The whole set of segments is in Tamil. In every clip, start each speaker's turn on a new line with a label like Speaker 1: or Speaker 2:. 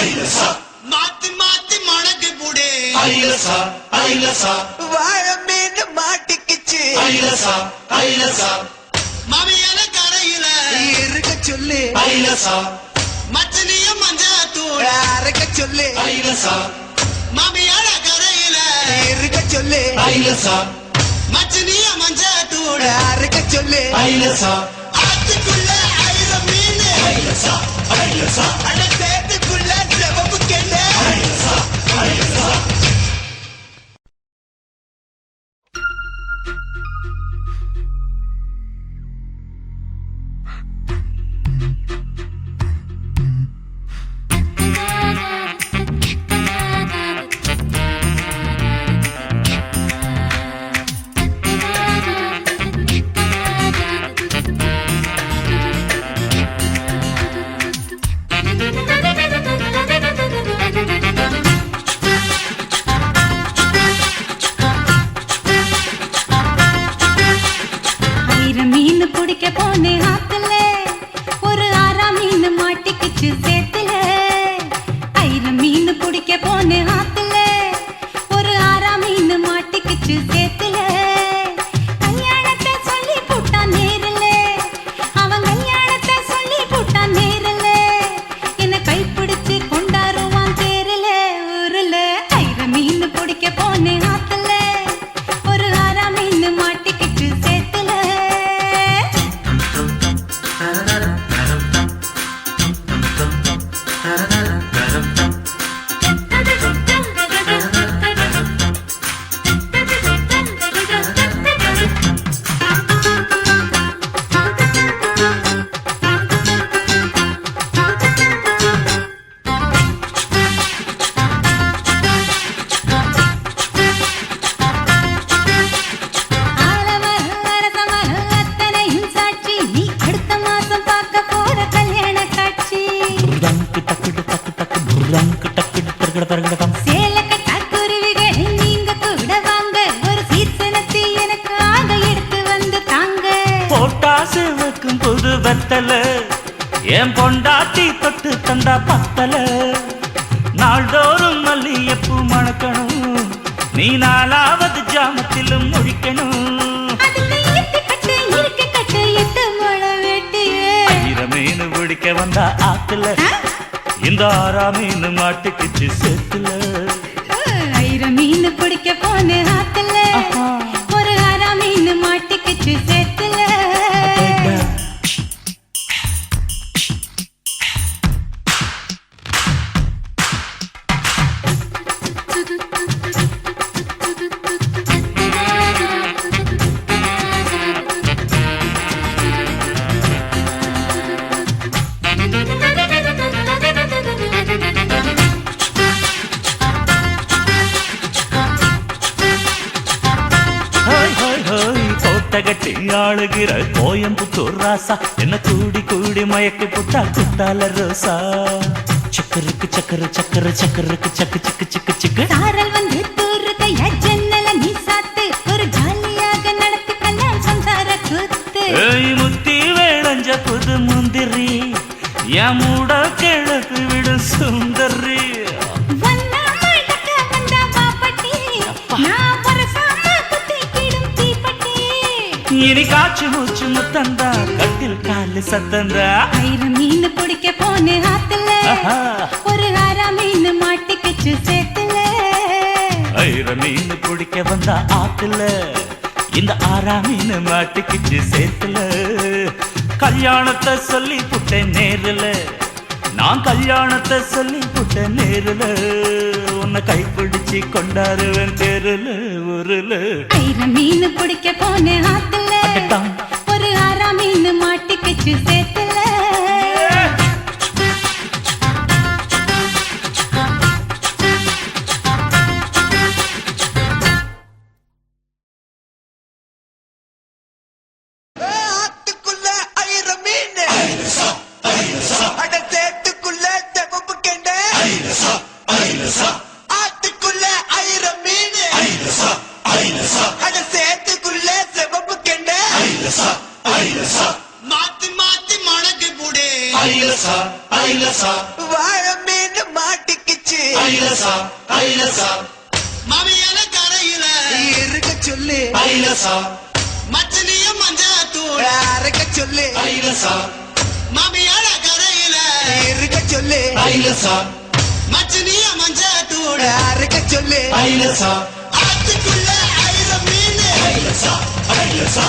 Speaker 1: மாத்தி மாத்தி மணக்கு புடே. ஐலசா ஐலசா.
Speaker 2: வாழ மீன் மாட்டிக்குச்சு.
Speaker 1: ஐலசா ஐலசா.
Speaker 3: மாமியால கரையில.
Speaker 2: இருக்க சொல்லு.
Speaker 1: ஐலசா.
Speaker 3: மச்சனிய மஞ்சா தூள்
Speaker 2: அரைக்க சொல்லு.
Speaker 1: ஐலசா.
Speaker 3: மாமியால கரையில.
Speaker 2: இருக்க சொல்லு.
Speaker 1: ஐலசா.
Speaker 3: மச்சனிய மஞ்சா தூள்
Speaker 2: அரைக்க சொல்லு.
Speaker 1: ஐலசா.
Speaker 3: ஆத்துக்குள்ள ஐல மீன்.
Speaker 1: ஐலசா ஐலசா.
Speaker 4: ஆயிரம் மீன் பிடிக்க போனேன் ஆத்துல
Speaker 5: என் பொண்டாட்டி தொட்டு தந்தா பத்தல. நாள்தோறும் மல்லியப்பூ மணக்கணும். நீ நாலாவது ஜாமத்திலும் முழிக்கணும். மீன் பிடிக்க வந்தா ஆத்துல. இந்த ஆறாம் மீன் மாட்டுக்குச்சு சேத்துல.
Speaker 4: ஆயிரம் மீன் பிடிக்க போன ஆத்துல. ஒரு ஆறா மீன் மாட்டிக்கிச்சு சேத்துல.
Speaker 5: ஆளுகிற கோயம்புத்தூர் ராசா. என்ன கூடி கூடி மயக்கி புட்டா குத்தால ரோசா. சக்கருக்கு சக்கர சக்கர சக்கருக்கு சக்கு சிக்கு சிக்கு சிக்கு.
Speaker 4: சாரல் வந்து தூருதையா ஜன்னல நீ சாத்து ஒரு ஜாலியாக நடத்தி கல்யாணம் சம்சார கூத்து.
Speaker 5: ஏய் முத்தி வேளஞ்ச புது முந்திரி. என் மூட கிழக்கு விடும் சுந்தரி இனி காச்சு மூச்சு முத்தந்தா கட்டில் காலு சத்தந்தா.
Speaker 4: ஆயிரம் மீன் பிடிக்க போன ஆத்துல. ஒரு ஆறா மீன் மாட்டிக்கிச்சு சேத்துல.
Speaker 5: ஐர மீன் பிடிக்க வந்தா ஆத்துல இந்த ஆறா மீன் மாட்டுக்குச்சு சேத்துல. கல்யாணத்தை சொல்லி புட்டேன் நேருல. நான் கல்யாணத்தை சொல்லி புட்டேன் நேருல உன்னை கைப்பிடிச்சு கொண்டாருவேன் தெருல
Speaker 4: ஆயிரம் மீன் பிடிக்க போன ஆத்துல. ஒரு ஆறா மீன் மாட்டிக்கிச்சு சேத்துல
Speaker 1: ஐலசா ஐலசா
Speaker 3: மாமியார
Speaker 2: சொல்லு.
Speaker 1: ஐலசா
Speaker 3: மச்சினியும் மஞ்சத்தூள்.
Speaker 2: அரைக்க சொல்லு.
Speaker 1: ஐலசா
Speaker 3: மாமியார கரையில
Speaker 2: இருக்க சொல்லு.
Speaker 1: ஐலசா
Speaker 3: மச்சினியும் மஞ்சத்தூள்.
Speaker 2: அரைக்க சொல்லு.
Speaker 1: ஐலசா
Speaker 3: ஆத்துக்குள்ள ஆயிரம் மீன்.
Speaker 1: ஐலசா ஐலசா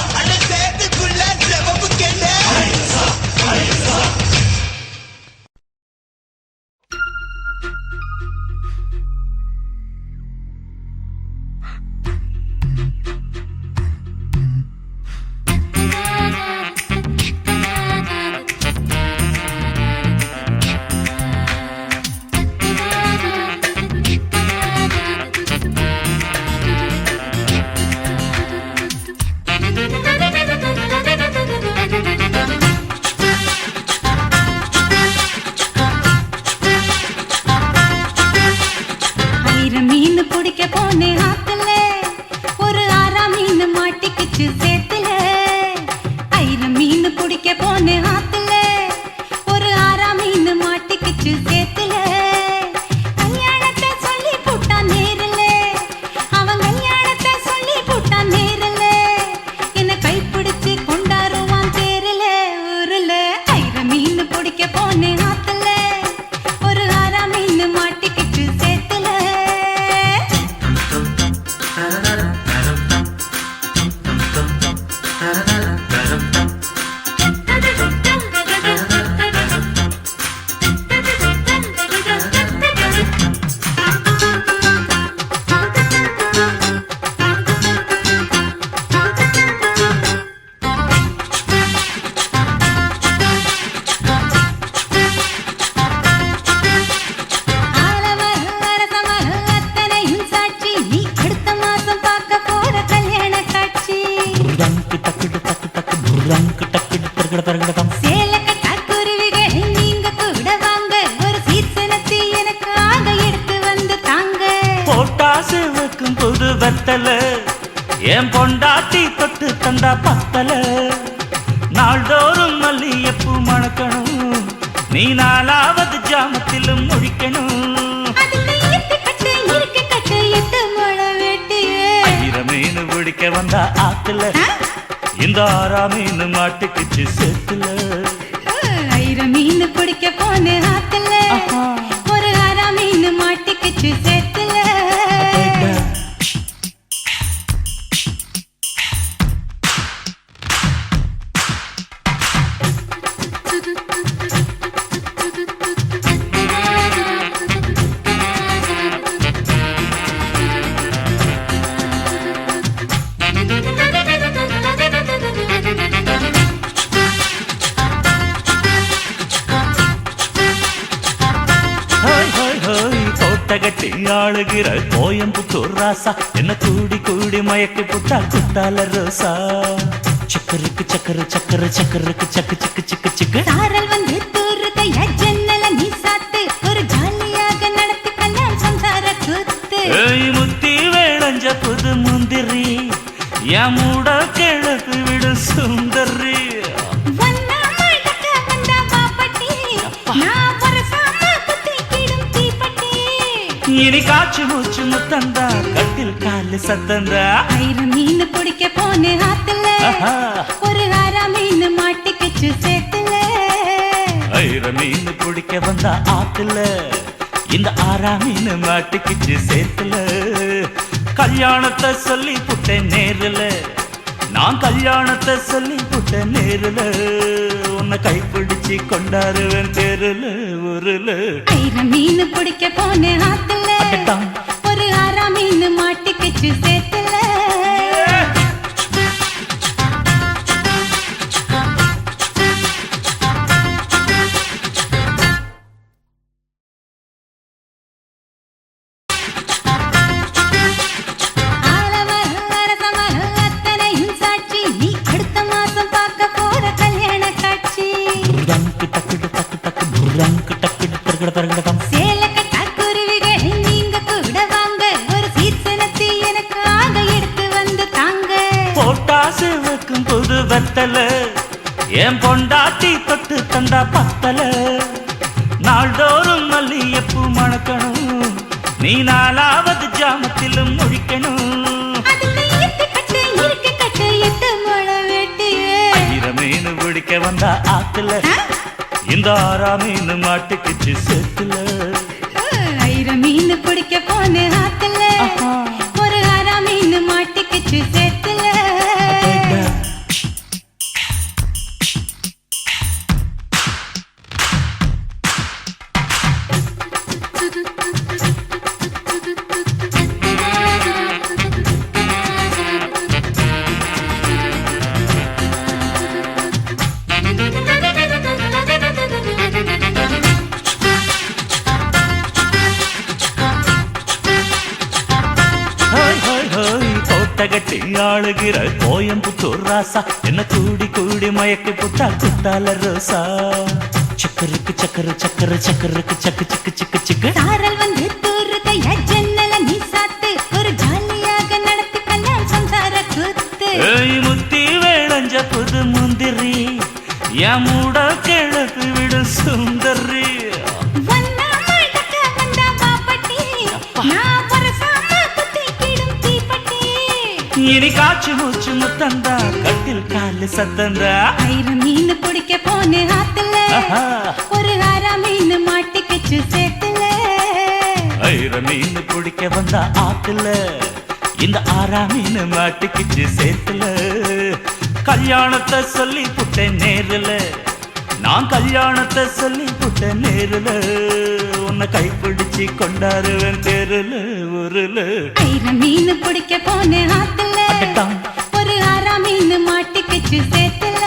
Speaker 5: na na na நாள்தோறும் மல்லியப்பூ மணக்கணும். நீ நாலாவது ஜாமத்திலும் முழிக்கணும் மீன் பிடிக்க வந்தா ஆத்துல இந்த ஆறா மீன் மாட்டுக்குச்சு சேத்துல. ஹோய் தோட்டகட்டி ஆளுகிற கோயம்புத்தூர் ராசா. என்ன கூடி கூடி மயக்கி புட்டா குத்தால ரோசா. சக்கருக்கு சக்கர சக்கர சக்கருக்கு சக்கு சிக்கு சிக்கு சிக்கு.
Speaker 4: சாரல் வந்து தூருதையா ஜன்னல நீ சாத்து. ஒரு ஜாலியாக நடத்தி கல்யாணம் சம்சார கூத்து
Speaker 5: ஏய் முத்தி வேளஞ்ச புது முந்திரி. என் மூட கிழக்கு விடு சுந்தரி. இனி காச்சு மூச்சு முத்தந்தா கட்டில் காலு சத்தந்தா.
Speaker 4: ஆயிரம் மீன் பிடிக்க போன ஆத்துல. ஒரு ஆறா மீன் மாட்டிக்கிச்சு சேத்துல.
Speaker 5: ஐர மீன் பிடிக்க வந்த ஆத்துல இந்த ஆறா மீன் மாட்டுக்குச்சு சேத்துல. கல்யாணத்தை சொல்லி புட்டேன் நேருல நான் கல்யாணத்தை சொல்லி புட்டேன் நேருல. உன்னை கைப்பிடிச்சு கொண்டாருவேன் தெருல ஊருல
Speaker 4: ஆயிரம் மீன் பிடிக்க போன ஆத்துல. ஒரு ஆறா மீன் மாட்டிக்கிச்சு சேத்துல
Speaker 5: வெத்தல என் பொண்டாட்டி தொட்டு தந்தா பத்தல. நாள்தோறும் மல்லியப்பூ மணக்கணும். நீ நாளாவது ஜாமத்திலும் முழிக்கணும்.
Speaker 4: மீன்
Speaker 5: பிடிக்க வந்தா ஆத்துல. இந்த ஆறா மீன் மாட்டுக்குச்சு செத்துல. ராசா. என்ன கூடி கூடி மயக்கி புட்டா குட்டால ரோசா. சக்கருக்கு சக்கர சக்கர சக்கருக்கு சக்கு சிக்கு சிக்கு சிக்கு.
Speaker 4: சாரல் வந்து தூருகையா ஜன்னல நீ சாத்து ஒரு ஜாலியாக நடத்தி கல்யாணம் சம்சார கூத்து.
Speaker 5: ஏய் முத்தி வேளஞ்ச புது முந்திரி. என் மூட கிழக்கு விடும் சுந்தரி. இனி காச்சு மூச்சு முத்தந்தா கட்டில் காலு சத்தந்தா.
Speaker 4: ஆயிரம் மீன் பிடிக்க போன ஆத்துல. ஒரு ஆறா மீன் மாட்டிக்கிச்சு சேத்துல
Speaker 5: ஐர மீன் பிடிக்க வந்த ஆத்துல இந்த ஆறா மீன் மாட்டிக்கிச்சு சேத்துல கல்யாணத்தை சொல்லி புட்டேன் நேருல. நான் கல்யாணத்தை சொல்லி புட்ட நேருல உன்னை கைப்பிடிச்சு கொண்டாருவேன் தெருல
Speaker 4: உருல மீன் பிடிக்க போனேன் ஆத்துல ஒரு ஆறா மீன் மாட்டிக்கிச்சு சேர்த்துல